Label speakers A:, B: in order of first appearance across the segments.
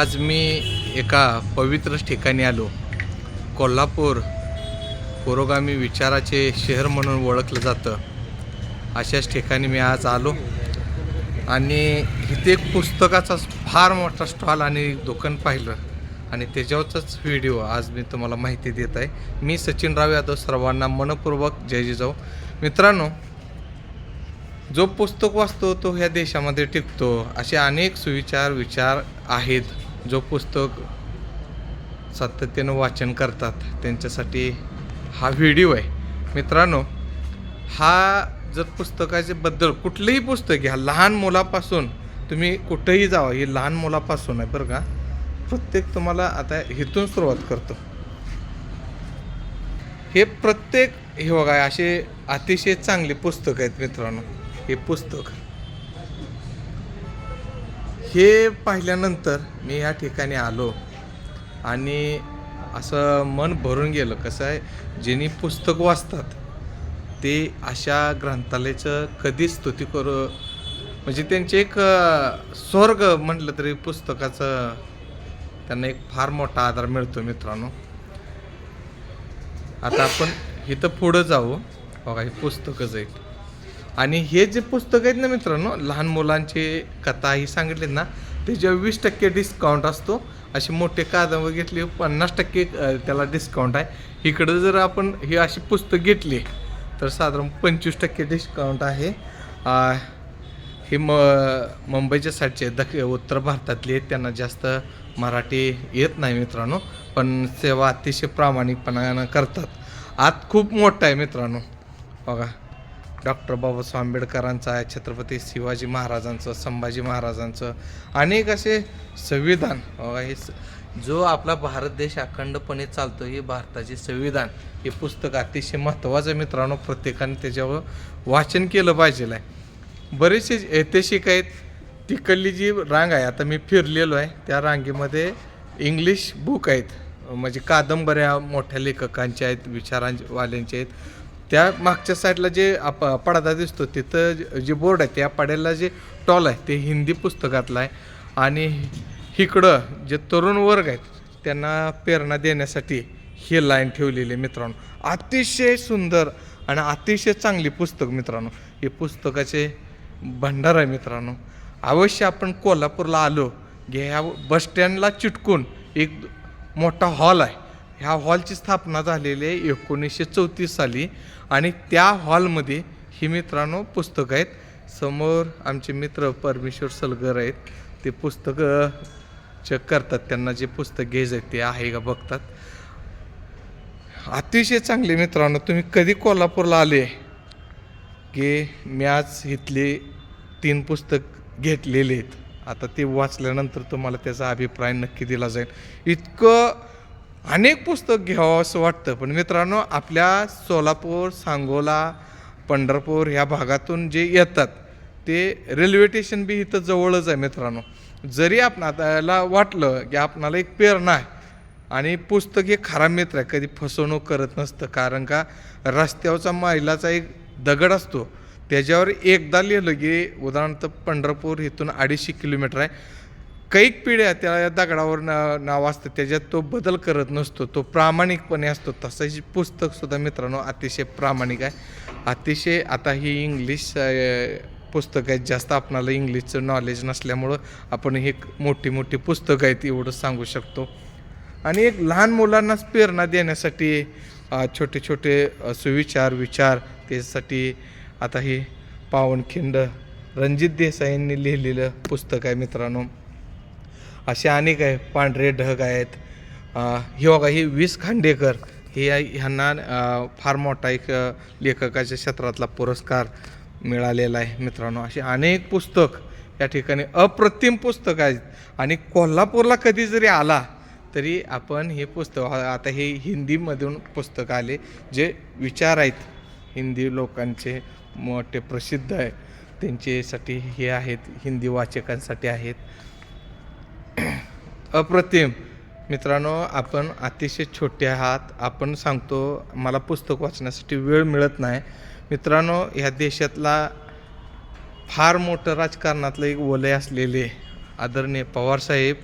A: आज मी एका पवित्र ठिकाणी आलो. कोल्हापूर पुरोगामी विचाराचे शहर म्हणून ओळखलं जातं. अशाच ठिकाणी मी आज आलो. आणि इथे एक पुस्तकाचा फार मोठा स्टॉल आणि दुकान पाहिलं. आणि त्याच्यावरचाच व्हिडिओ आज मी तुम्हाला माहिती देत आहे. मी सचिन राव यादव सर्वांना मनपूर्वक जय जिजाऊ मित्रांनो जो पुस्तक वाचतो तो ह्या देशामध्ये टिकतो. असे अनेक सुविचार विचार आहेत. जो पुस्तक सातत्यानं वाचन करतात त्यांच्यासाठी हा व्हिडिओ आहे. मित्रांनो हा जर पुस्तकाचे बद्दल कुठलंही पुस्तक घ्या लहान मुलापासून तुम्ही कुठंही जावा हे लहान मुलापासून आहे बरं का. प्रत्येक तुम्हाला आता इथून सुरुवात करतो. हे प्रत्येक हे बघा असे अतिशय चांगले पुस्तक आहेत मित्रांनो. हे पुस्तक हे पाहिल्यानंतर मी या ठिकाणी आलो आणि असं मन भरून गेलं. कसं आहे? ज्यांनी पुस्तक वाचतात ते अशा ग्रंथालयाचं कधीच स्तुती करू म्हणजे त्यांचे एक स्वर्ग म्हटलं तरी पुस्तकाचं त्यांना एक फार मोठा आधार मिळतो मित्रांनो. आता आपण इथं पुढं जाऊ. बघा हे पुस्तकच आहे आणि हे जे पुस्तक आहेत ना मित्रांनो लहान मुलांचे कथा ही सांगितलीत ना त्याच्यावर वीस टक्के डिस्काउंट असतो. अशी मोठे कादंबरी घेतली पन्नास टक्के त्याला डिस्काउंट आहे. इकडं जर आपण ही अशी पुस्तक घेतली तर साधारण पंचवीस टक्के डिस्काउंट आहे. हे म मुंबईच्या साईडचे दक्षिण उत्तर भारतातले आहेत, त्यांना जास्त मराठी येत नाही मित्रांनो पण सेवा अतिशय प्रामाणिकपणानं करतात. आत खूप मोठं आहे मित्रांनो. बघा. डॉक्टर बाबासाहेब आंबेडकरांचं आहे छत्रपती शिवाजी महाराजांचं संभाजी महाराजांचं अनेक असे संविधान. हे जो आपला भारत देश अखंडपणे चालतो हे भारताचे संविधान. हे पुस्तक अतिशय महत्त्वाचं मित्रांनो प्रत्येकाने त्याच्यावर वाचन केलं पाहिजे आहे बरेचसे ऐतिहासिक आहेत. तिकडली जी रांग आहे आता मी फिरलेलो आहे त्या रांगेमध्ये इंग्लिश बुक आहेत. म्हणजे कादंबऱ्या मोठ्या लेखकांच्या आहेत विचारांवाल्यांच्या आहेत. त्या मागच्या साईडला जे आप पडदा दिसतो तिथं जे- बोर्ड आहे त्या पड्याला जे टॉल आहे ते हिंदी पुस्तकातलं आहे. आणि इकडं जे तरुण वर्ग आहेत त्यांना प्रेरणा देण्यासाठी ही लाईन ठेवलेली आहे मित्रांनो. अतिशय सुंदर आणि अतिशय चांगली पुस्तक मित्रांनो. हे पुस्तकाचे भंडार आहे मित्रांनो. अवश्य आपण कोल्हापूरला आलो घे ह्या बसस्टँडला चिटकून एक मोठा हॉल आहे. ह्या हॉलची स्थापना झालेली आहे एकोणीसशे चौतीस साली आणि त्या हॉलमध्ये ही मित्रांनो पुस्तकं आहेत. समोर आमचे मित्र परमेश्वर सलगर आहेत. ते पुस्तकं चेक करतात. त्यांना जे पुस्तक घ्यायचं आहे ते आहे का बघतात. अतिशय चांगले मित्रांनो तुम्ही कधी कोल्हापूरला आले की मी आज इथले तीन पुस्तक घेतलेले आहेत. आता ते वाचल्यानंतर तुम्हाला त्याचा अभिप्राय नक्की दिला जाईल. इतकं अनेक पुस्तक घ्यावं असं वाटतं पण मित्रांनो आपल्या सोलापूर सांगोला पंढरपूर ह्या भागातून जे येतात ते रेल्वे स्टेशन बी इथं जवळच आहे मित्रांनो. जरी आपणाला वाटलं की आपणाला एक प्रेरणा आहे आणि पुस्तक हे खरा मित्र आहे कधी फसवणूक करत नसतं कारण का रस्त्यावरचा महिलाचा एक दगड असतो त्याच्यावर एकदा लिहिलं की उदाहरणार्थ पंढरपूर इथून अडीचशे किलोमीटर आहे कैक पिढ्या त्या दगडावर ना नाव असतं त्याच्यात तो बदल करत नसतो तो प्रामाणिकपणे असतो. तसंच पुस्तकसुद्धा मित्रांनो अतिशय प्रामाणिक आहे. अतिशय आता ही इंग्लिश पुस्तकं आहेत जास्त आपणाला इंग्लिशचं नॉलेज नसल्यामुळं आपण हे मोठी मोठी पुस्तकं आहेत एवढं सांगू शकतो. आणि एक लहान मुलांनाच प्रेरणा देण्यासाठी छोटे छोटे सुविचार विचार त्यासाठी आता हे पावनखिंड रणजित देसाईंनी लिहिलेलं पुस्तक आहे मित्रांनो. असे अनेक आहे पांढरे ढग आहेत. अ, हे बघा हे वीस खांडेकर हे ह्यांना फार मोठा एक लेखकाच्या क्षेत्रातला पुरस्कार मिळालेला आहे मित्रांनो. असे अनेक पुस्तक या ठिकाणी अप्रतिम पुस्तक आहेत. आणि कोल्हापूरला कधी जरी आला तरी आपण हे पुस्तक आता हे हिंदीमधून पुस्तक आले जे विचार आहेत. हिंदी लोकांचे मोठे प्रसिद्ध आहे. त्यांच्यासाठी हे आहेत हिंदी वाचकांसाठी आहेत. अप्रतिम. मित्रांनो आपण अतिशय छोटे आहात. आपण सांगतो मला पुस्तक वाचण्यासाठी वेळ मिळत नाही. मित्रांनो ह्या देशातला फार मोठं राजकारणातलं एक वलय असलेले आदरणीय पवारसाहेब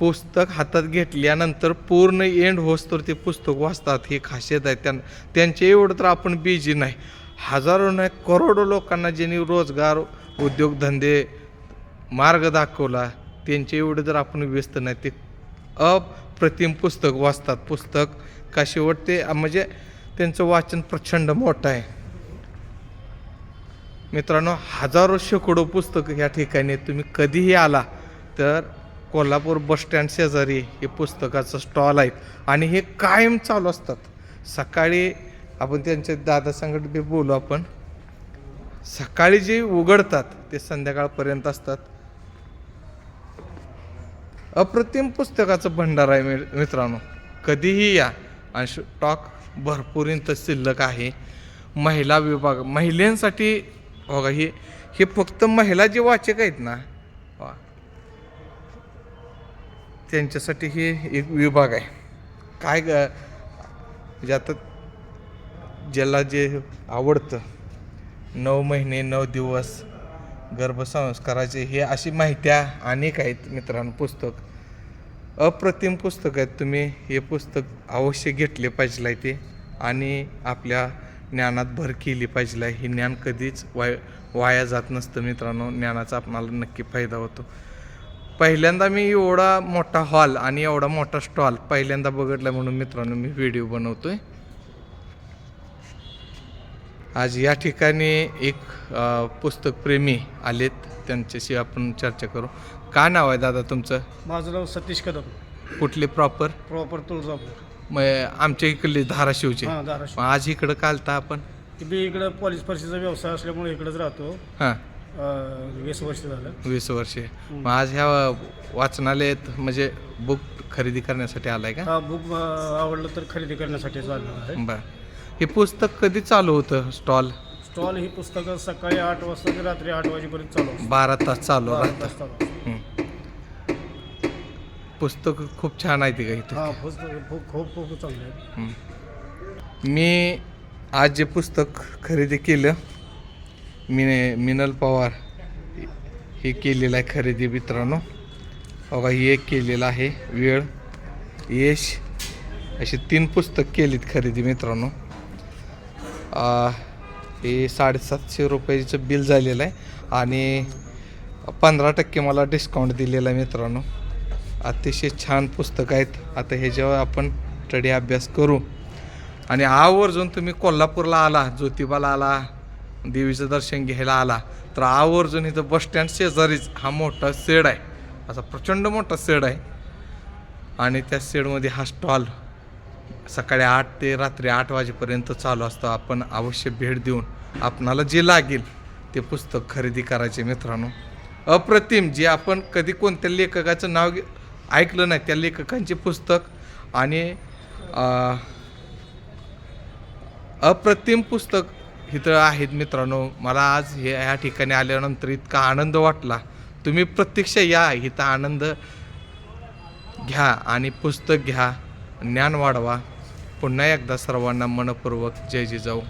A: पुस्तक हातात घेतल्यानंतर पूर्ण एंड होस तर ते पुस्तक वाचतात ही खासियत आहे. त्यां त्यांचे एवढं तर आपण बिझी नाही. हजारो नाही करोडो लोकांना ज्यांनी रोजगार उद्योगधंदे मार्ग दाखवला त्यांचे एवढं जर आपण व्यस्त नाही ते अप्रतिम पुस्तक वाचतात. पुस्तक का शेवट ते म्हणजे त्यांचं वाचन प्रचंड मोठं आहे. मित्रांनो हजारो शेकडो पुस्तकं या ठिकाणी तुम्ही कधीही आला तर कोल्हापूर बसस्टँड शेजारी हे पुस्तकाचं स्टॉल आहेत. आणि हे कायम चालू असतात. सकाळी आपण त्यांच्या दादा संगत बी बोलू आपण. सकाळी जे उघडतात ते संध्याकाळपर्यंत असतात. अप्रतिम पुस्तकाचं भंडार आहे मि- मित्रांनो. कधीही या. आणि स्टॉक भरपूर शिल्लक आहे. महिला विभाग महिलांसाठी बघा हे हे फक्त महिला जे वाचक आहेत ना त्यांच्यासाठी हे एक विभाग आहे. काय ग म्हणजे आता ज्याला जे आवडतं नऊ महिने नऊ दिवस गर्भसंस्काराचे हे अशी माहिती अनेक आहेत मित्रांनो पुस्तक. अप्रतिम पुस्तक आहेत तुम्ही. हे पुस्तक अवश्य घेतले पाहिजे आहे ते. आणि आपल्या ज्ञानात भर केली पाहिजे आहे. हे ज्ञान कधीच वाय वाया जात नसतं मित्रांनो. ज्ञानाचा आपणाला नक्की फायदा होतो. पहिल्यांदा मी एवढा मोठा हॉल आणि एवढा मोठा स्टॉल पहिल्यांदा बघितला म्हणून मित्रांनो मी व्हिडिओ बनवतो आहे आज या ठिकाणी एक पुस्तकप्रेमी आलेत. त्यांच्याशी आपण चर्चा करू. काय नाव आहे दादा तुमचं?
B: माझं नाव सतीश कदम.
A: कुठले प्रॉपर?
B: प्रॉपर तुळजापूर.
A: मग आमच्या इकडले धाराशिवचे.
B: हां धाराशिव.
A: मग आज इकडं कालता आपण?
B: मी इकडं पोलीस परिषदेचा व्यवसाय असल्यामुळे इकडेच राहतो.
A: हां.
B: अं, वीस वर्ष झालं.
A: वीस वर्षे. मग आज ह्या वाचनालयात म्हणजे बुक खरेदी करण्यासाठी आलाय का?
B: हा बुक आवडलं तर खरेदी करण्यासाठी चाललं आहे.
A: बर. हे पुस्तक कधी चालू होतं स्टॉल?
B: स्टॉल ही पुस्तकं सकाळी आठ वाजता ते रात्री आठ वाजेपर्यंत चालू.
A: बारा तास चालू
B: बारा
A: राहतं
B: तास चालू.
A: पुस्तक खूप छान आहे ती का इथं.
B: हा पुस्तक खूप खूप खूप चांगलं आहे.
A: मी आज जे पुस्तक खरेदी केलं मी मिनल पवार हे केलेलं आहे खरेदी मित्रांनो. बघा ही एक केलेलं आहे वेळ यश. अशी तीन पुस्तक केलीत खरेदी मित्रांनो. हे साडेसातशे रुपयाचं बिल झालेलं आहे. आणि पंधरा टक्के मला डिस्काउंट दिलेला आहे मित्रांनो. अतिशय छान पुस्तक आहेत. आता हे जेव्हा आपण स्टडी अभ्यास करू. आणि आवर्जून तुम्ही कोल्हापूरला आला ज्योतिबाला आला देवीचं दर्शन घ्यायला आला तर आवर्जून इथं बसस्टँड शेजारीच हा मोठा शेड आहे. असा प्रचंड मोठा शेड आहे. आणि त्या शेडमध्ये हा स्टॉल सकाळी आठ ते रात्री आठ वाजेपर्यंत चालू असतो. आपण अवश्य भेट देऊन आपणाला जे लागेल ते पुस्तक खरेदी करायचे मित्रांनो. अप्रतिम जे आपण कधी कोणत्या लेखकाचं नाव ऐकलं नाही त्या लेखकांचे पुस्तक आणि अप्रतिम पुस्तक इथं आहेत मित्रांनो. मला आज हे ह्या ठिकाणी आल्यानंतर इतका आनंद वाटला. तुम्ही प्रत्यक्ष या इथं आनंद घ्या आणि पुस्तक घ्या ज्ञान वाढवा. पुन्हा एकदा सर्वांना मनपूर्वक जय जिजाऊ.